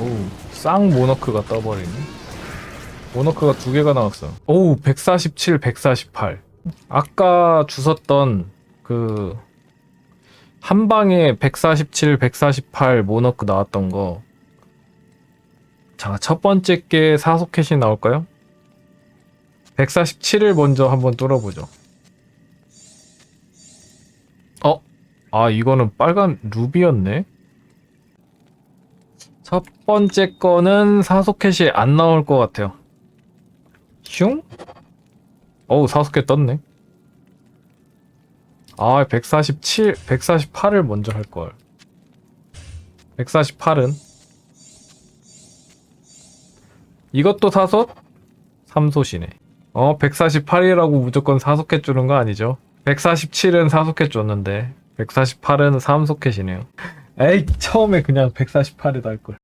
오우 쌍 모너크가 떠버리네 모너크가 두 개가 나왔어 오우 147 148 아까 주웠던 그 한방에 147 148 모너크 나왔던 거 자, 첫 번째 게 사소켓이 나올까요? 147을 먼저 한번 뚫어보죠. 어? 아, 이거는 빨간 루비였네? 첫 번째 거는 사소켓이 안 나올 것 같아요. 슝? 어우, 사소켓 떴네. 아, 147, 148을 먼저 할걸. 148은? 이것도 사솥? 삼솥이네. 어, 148이라고 무조건 사소켓 주는 거 아니죠? 147은 사소켓 줬는데, 148은 삼소켓이네요. 에이, 처음에 그냥 148이다 할걸.